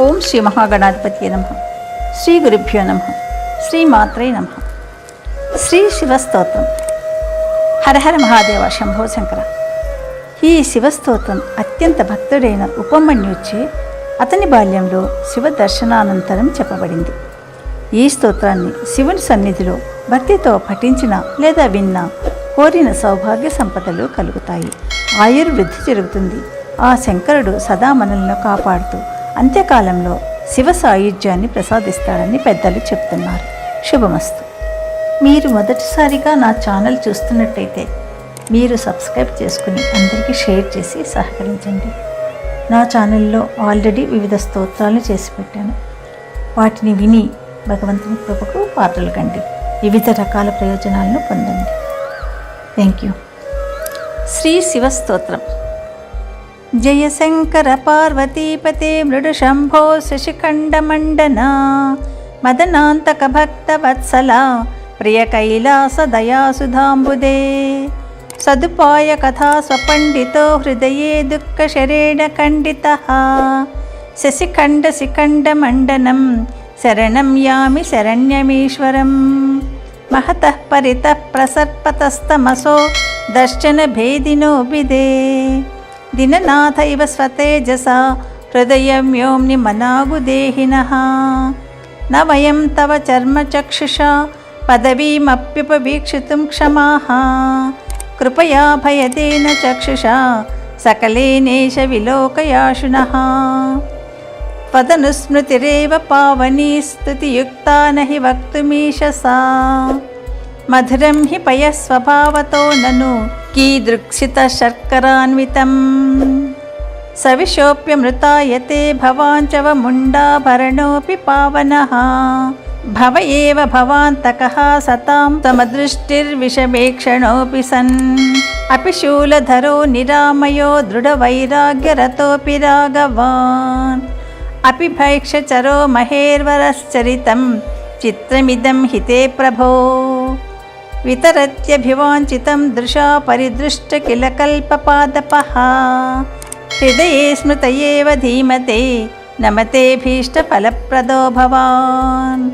ఓం శ్రీ మహాగణాధిపతి నమ. శ్రీ గురుభ్యో నమ. శ్రీ మాత్రే నమ. శ్రీ శివస్తోత్రం. హరహర మహాదేవ శంభో శంకర. ఈ శివస్తోత్రం అత్యంత భక్తుడైన ఉపమన్యుచ్చే అతని బాల్యంలో శివ దర్శనానంతరం చెప్పబడింది. ఈ స్తోత్రాన్ని శివుని సన్నిధిలో భక్తితో పఠించిన లేదా విన్న కోరిన సౌభాగ్య సంపదలు కలుగుతాయి. ఆయుర్వృద్ధి జరుగుతుంది. ఆ శంకరుడు సదా మనల్ని కాపాడుతూ అంత్యకాలంలో శివ సాయుధ్యాన్ని ప్రసాదిస్తాడని పెద్దలు చెప్తున్నారు. శుభమస్తు. మీరు మొదటిసారిగా నా ఛానల్ చూస్తున్నట్టయితే మీరు సబ్స్క్రైబ్ చేసుకుని అందరికీ షేర్ చేసి సహకరించండి. నా ఛానల్లో ఆల్రెడీ వివిధ స్తోత్రాలు చేసి పెట్టాను. వాటిని విని భగవంతుని కృపకు పాత్రలు కండి. వివిధ రకాల ప్రయోజనాలను పొందండి. Thank you. శ్రీ శివస్తోత్రం స్తోత్రం. శంకర పార్వతీపతే మృడు శంభో శశిఖండమండన మదనాంతక భక్త వత్సల ప్రియ కైలాస దయాసుధాంబుదే సదుపాయ కథా స్వపండితో హృదయే దుఃఖశరేణ ఖండిత. శశిఖండ దిననాథైవ స్వతేజసా హృదయం యోమ్ని మనాగుదేహిన నవయం తవ చర్మచక్షుషా పదవీమప్యుపవీక్షితుం క్షమా కృపయా భయదేన చక్షుషా సకలేనేష విలోకయాశున పదనుస్మృతిరేవ పావనీ స్తుతియుక్తా నహి వక్తుమీషసా हि वक्तुमीशसा मधुरं हि पयस्वभावतो ननु कीदृक्षितशर्करान्वितम् सविशोऽप्यमृतायते भवाञ्चव मुण्डाभरणोऽपि पावनः भव एव भवान्तकः सतां तमदृष्टिर्विषमेक्षणोऽपि सन् अपि शूलधरो निरामयो दृढवैराग्यरतोऽपि राघवान् अपि भैक्षचरो महेर्वरश्चरितं चित्रमिदं हिते प्रभो वितरत्यभिवाञ्छितं दृशा परिदृष्ट किल कल्पपादपः हृदये स्मृतयेव धीमते नमते भीष्टफलप्रदो भवान्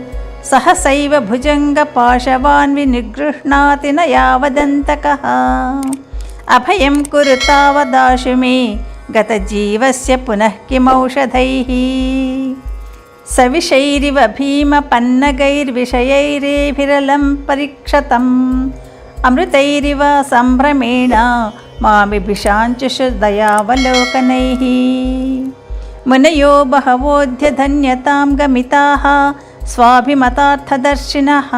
सहसैव भुजङ्गपाशवान् विनिगृह्णाति न यावदन्तकः अभयं कुरु तावदाशु मे गतजीवस्य पुनः किमौषधैः सविषैरिव भीमपन्नगैर्विषयैरेभिरलं परीक्षतम्। अमृतैरिव सम्भ्रमेण मामिभिषाञ्चुषु दयावलोकनैः मुनयो बहवोऽध्यधन्यतां गमिताः स्वाभिमतार्थदर्शिनः।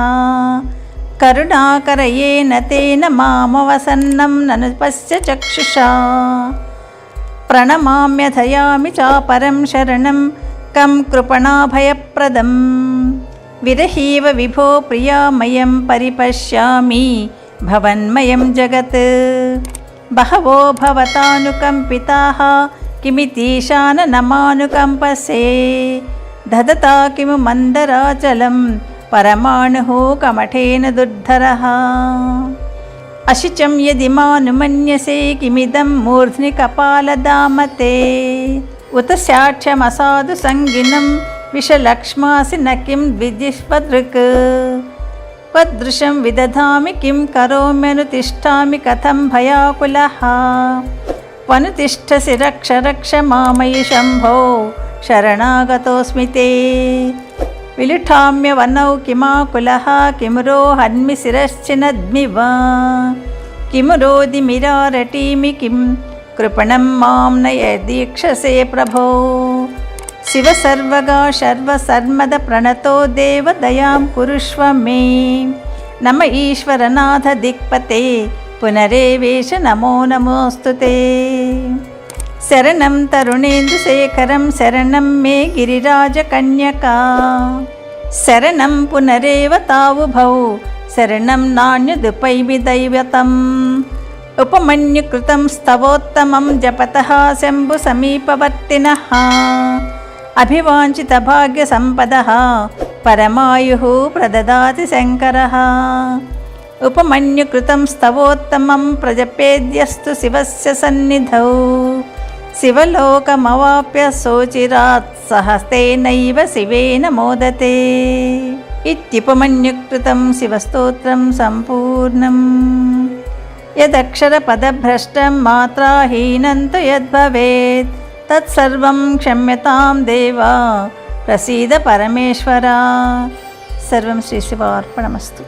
करुणाकरयेन तेन मामवसन्नं ननु पश्य चक्षुषा। प्रणमाम्यथयामि चापरं शरणं कं कृपणाभयप्रदं विरहीव विभो प्रियामयं परिपश्यामि। भवन्मयं जगत्। बहवो भवतानुकम्पिताः। किमितीशाननमानुकम्पसे ददता किमु मन्दराचलं परमाणुः कमठेन दुर्धरः। अशुचं यदि मानुमन्यसे। किमिदं मूर्ध्नि कपालदामते उत साक्ष्यमसाधु सङ्गिनं विषलक्ष्मासि न किं द्विजिष्वदृक् त्वदृशं विदधामि किं करोम्यनुतिष्ठामि कथं भयाकुलः वनुतिष्ठसि रक्ष रक्ष मामयि शम्भो शरणागतोऽस्मि ते विलुठाम्यवनौ किमाकुलः किमुरो हन्मि शिरश्चिनद्मि वा किमु रोदिमिरारटीमि किं कृपणं मां नय दीक्षसे प्रभो शिव सर्वगा शर्वसर्मदप्रणतो देवदयां कुरुष्व मे नम ईश्वरनाथ दिक्पते पुनरेवेश नमो नमोऽस्तु ते शरणं तरुणेन्दुशेखरं शरणं मे गिरिराजकन्यका शरणं पुनरेव तावुभौ शरणं नान्यदुपैमि दैवतम् ఉపమన్యుకృతం స్తవోత్తమం జపత శంభు సమీపవర్తిన. అభివాంఛిత భాగ్య సంపద. పరమాయు ప్రదదాతి శంకర. ఉపమన్యుకృతం స్తవోత్తమం ప్రజపేద్యస్తు శివస్య సన్నిధౌ. శివలోకమవాప్య శోచిరాత్ సహస్తేనైవ శివేన మోదతే ఇత్యుపమన్యుకృతం శివస్తోత్రం సంపూర్ణం. యదక్షరపదభ్రష్టం మాత్రాహీనం తు యద్భవేత్ తత్సర్వం క్షమ్యతాం దేవా ప్రసీద పరమేశ్వర సర్వం శ్రీ శివార్పణమస్తు